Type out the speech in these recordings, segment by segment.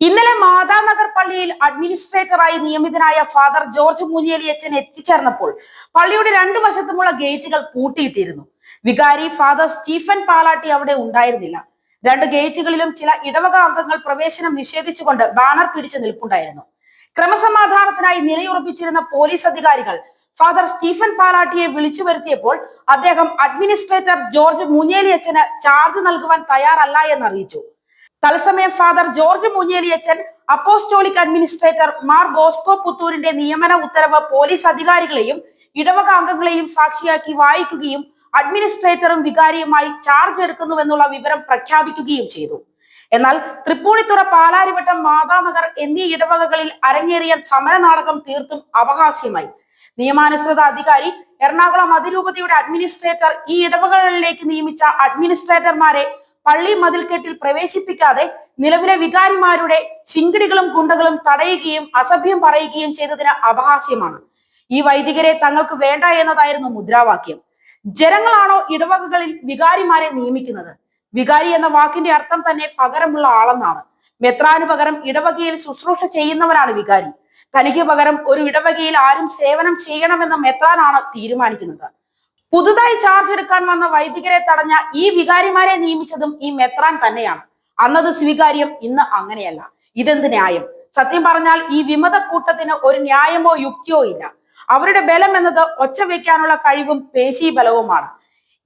ഇന്നലെ മാതാനഗർ പള്ളിയിൽ അഡ്മിനിസ്ട്രേറ്ററായി നിയമിതനായ ഫാദർ ജോർജ് മൂഞ്ഞേലി അച്ഛൻ എത്തിച്ചേർന്നപ്പോൾ പള്ളിയുടെ രണ്ടു വശത്തുമുള്ള ഗേറ്റുകൾ പൂട്ടിയിട്ടിരുന്നു. വികാരി ഫാദർ സ്റ്റീഫൻ പാലാട്ടി അവിടെ ഉണ്ടായിരുന്നില്ല. രണ്ട് ഗേറ്റുകളിലും ചില ഇടവക അംഗങ്ങൾ പ്രവേശനം നിഷേധിച്ചുകൊണ്ട് ബാനർ പിടിച്ചു നിൽപ്പുണ്ടായിരുന്നു. ക്രമസമാധാനത്തിനായി നിലയുറപ്പിച്ചിരുന്ന പോലീസ് അധികാരികൾ ഫാദർ സ്റ്റീഫൻ പാലാട്ടിയെ വിളിച്ചു വരുത്തിയപ്പോൾ അദ്ദേഹം അഡ്മിനിസ്ട്രേറ്റർ ജോർജ് മുനിയലി അച്ഛന് ചാർജ് നൽകുവാൻ തയ്യാറല്ല എന്ന് അറിയിച്ചു തത്സമയം ഫാദർ ജോർജ് മുഞ്ഞേലിയച്ചൻ അപ്പോസ്റ്റോളിക് അഡ്മിനിസ്ട്രേറ്റർ മാർ ബോസ്കോ പുത്തൂരിന്റെ നിയമന ഉത്തരവ് പോലീസ് അധികാരികളെയും ഇടവക അംഗങ്ങളെയും സാക്ഷിയാക്കി വായിക്കുകയും അഡ്മിനിസ്ട്രേറ്ററും വികാരിയുമായി ചാർജ് എടുക്കുന്നുവെന്നുള്ള വിവരം പ്രഖ്യാപിക്കുകയും ചെയ്തു. എന്നാൽ തൃപ്പൂണിത്തുറ പാലാരിവട്ടം മാതാനഗർ എന്നീ ഇടവകകളിൽ അരങ്ങേറിയ സമര നാടകം തീർത്തും അപഹാസ്യമായി നിയമാനുസൃത അധികാരി എറണാകുളം അതിരൂപതയുടെ അഡ്മിനിസ്ട്രേറ്റർ ഈ ഇടവകകളിലേക്ക് നിയമിച്ച അഡ്മിനിസ്ട്രേറ്റർമാരെ പള്ളി മതിൽക്കെട്ടിൽ പ്രവേശിപ്പിക്കാതെ നിലവിലെ വികാരിമാരുടെ ചിങ്കിടികളും കുണ്ടകളും തടയുകയും അസഭ്യം പറയുകയും ചെയ്തതിന് അപഹാസ്യമാണ്. ഈ വൈദികരെ തങ്ങൾക്ക് വേണ്ട എന്നതായിരുന്നു മുദ്രാവാക്യം. ജനങ്ങളാണോ ഇടവകകളിൽ വികാരിമാരെ നിയമിക്കുന്നത്? വികാരി എന്ന വാക്കിന്റെ അർത്ഥം തന്നെ പകരമുള്ള ആളെന്നാണ്. മെത്രാന് പകരം ഇടവകയിൽ ശുശ്രൂഷ ചെയ്യുന്നവനാണ് വികാരി. തനിക്ക് പകരം ഒരു ഇടവകയിൽ ആരും സേവനം ചെയ്യണമെന്ന് മെത്രാനാണ് തീരുമാനിക്കുന്നത്. പുതുതായി ചാർജ് എടുക്കാൻ വന്ന വൈദികരെ തടഞ്ഞ ഈ വികാരിമാരെ നിയമിച്ചതും ഈ മെത്രാൻ തന്നെയാണ്. അന്നത് സ്വീകാര്യം ഇന്ന് അങ്ങനെയല്ല. ഇതെന്ത് ന്യായം? സത്യം പറഞ്ഞാൽ ഈ വിമത കൂട്ടത്തിന് ഒരു ന്യായമോ യുക്തിയോ ഇല്ല. അവരുടെ ബലം എന്നത് ഒച്ച വെക്കാനുള്ള കഴിവും പേശി ബലവുമാണ്.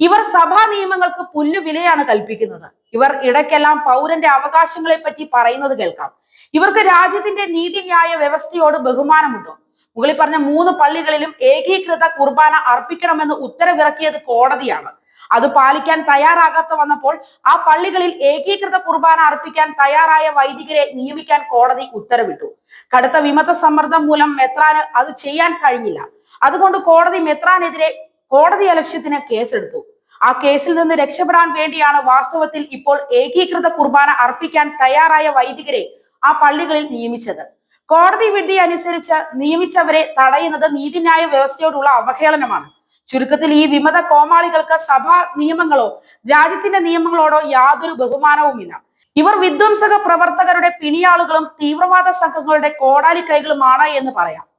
ഇവർ സഭാ നിയമങ്ങൾക്ക് പുല്ലു വിലയാണ് കൽപ്പിക്കുന്നത്. ഇവർ ഇടയ്ക്കെല്ലാം പൗരന്റെ അവകാശങ്ങളെ പറ്റി പറയുന്നത് കേൾക്കാം. ഇവർക്ക് രാജ്യത്തിന്റെ നീതിന്യായ വ്യവസ്ഥയോട് ബഹുമാനമുണ്ടോ? മുകളിൽ പറഞ്ഞ മൂന്ന് പള്ളികളിലും ഏകീകൃത കുർബാന അർപ്പിക്കണമെന്ന് ഉത്തരവിറക്കിയത് കോടതിയാണ്. അത് പാലിക്കാൻ തയ്യാറാകാത്ത വന്നപ്പോൾ ആ പള്ളികളിൽ ഏകീകൃത കുർബാന അർപ്പിക്കാൻ തയ്യാറായ വൈദികരെ നിയമിക്കാൻ കോടതി ഉത്തരവിട്ടു. കടുത്ത വിമത സമ്മർദ്ദം മൂലം മെത്രാന് അത് ചെയ്യാൻ കഴിഞ്ഞില്ല. അതുകൊണ്ട് കോടതി മെത്രാനെതിരെ കോടതി അലക്ഷ്യത്തിന് കേസെടുത്തു. ആ കേസിൽ നിന്ന് രക്ഷപ്പെടാൻ വേണ്ടിയാണ് വാസ്തവത്തിൽ ഇപ്പോൾ ഏകീകൃത കുർബാന അർപ്പിക്കാൻ തയ്യാറായ വൈദികരെ ആ പള്ളികളിൽ നിയമിച്ചത്. കോടതി വിധി അനുസരിച്ച് നിയമിച്ചവരെ തടയുന്നത് നീതിന്യായ വ്യവസ്ഥയോടുള്ള അവഹേളനമാണ്. ചുരുക്കത്തിൽ ഈ വിമത കോമാളികൾക്ക് സഭാ നിയമങ്ങളോ രാജ്യത്തിന്റെ നിയമങ്ങളോടോ യാതൊരു ബഹുമാനവുമില്ല. ഇവർ വിധ്വംസക പ്രവർത്തകരുടെ പിണിയാളുകളും തീവ്രവാദ സംഘങ്ങളുടെ കോടാലി കൈകളുമാണ് എന്ന് പറയാം.